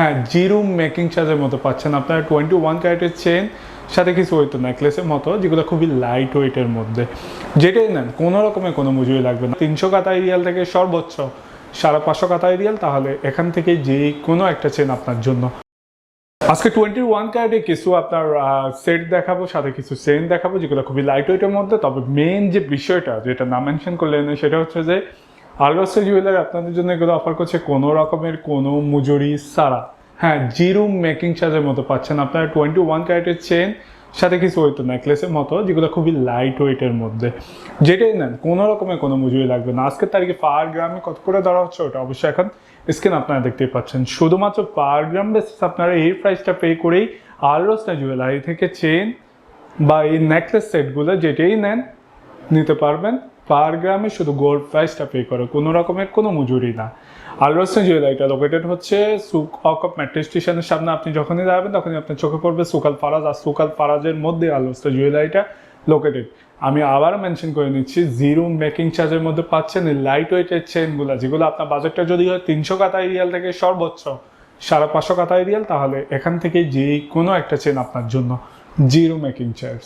হ্যাঁ zero making চার্জের মতো পাচ্ছেন আপনারা। টোয়েন্টি ওয়ান ক্যারেটের চেন সাথে কিছু হইতো নেকলেসের মতো, যেগুলো খুবই লাইট ওয়েটের মধ্যে। যেটাই নেন, কোনো রকমের কোনো মজুরি লাগবে না। তিনশো কাতা এরিয়াল থেকে সর্বোচ্চ, সাড়ে পাঁচশো কাতা এরিয়াল তাহলে এখান থেকে যে কোনো একটা চেন আপনার জন্য। আজকে টোয়েন্টি ওয়ান ক্যারেটে কিছু আপনার সেট দেখাবো, সাথে কিছু চেন দেখাবো, যেগুলো খুবই লাইট ওয়েটের মধ্যে। তবে মেন যে বিষয়টা, যেটা না মেনশন করলেন সেটা হচ্ছে যে আলরসে জুয়েলারি আপনাদের জন্য এগুলো অফার করছে কোনো রকমের কোনো মজুরি সারা হ্যাঁ জিরো মেকিং চার্জের মতো পাচ্ছেন আপনারা। টোয়েন্টি ওয়ান ক্যারেটের চেন সাথে কিছু হইতো নেকলেসের মতো, যেগুলো খুবই লাইট ওয়েটের মধ্যে। যেটাই নেন, কোনো রকমের কোনো মজুরি লাগবে না। আজকের তারিখে পার গ্রামে কত করে ধরা হচ্ছে ওটা অবশ্যই এখন স্ক্রিন আপনারা দেখতেই পাচ্ছেন। শুধুমাত্র পার গ্রাম বেসিস আপনারা এই প্রাইসটা পে করেই আলরসনা জুয়েলারি থেকে চেন বা এই নেকলেস সেটগুলো যেটাই নেন নিতে পারবেন। পার গ্রামে শুধু গোল্ড প্রাইসটা পে করে, কোনো রকমের কোনো মজুরি না। আলরসনা জুয়েলারিটা লোকেটেড হচ্ছে, সুক অকপ মেট্রো স্টেশনের সামনে আপনি যখনই যাবেন, তখনই আপনার চোখে পড়বে সুকাল ফারাজ। আর সুকাল ফারাজের মধ্যে আলরসনা জুয়েলারিটা লোকেটেড আমি আবার মেনশন করে নিচ্ছি জিরো মেকিং চার্জের মধ্যে পাচ্ছেন লাইট ওয়েটের চেনগুলো যেগুলো আপনার বাজেটটা যদি হয় তিনশো কাতা এরিয়াল থেকে সর্বোচ্চ, সাড়ে পাঁচশো কাতা এরিয়াল তাহলে এখান থেকে যে কোনো একটা চেন আপনার জন্য। Zero making charge.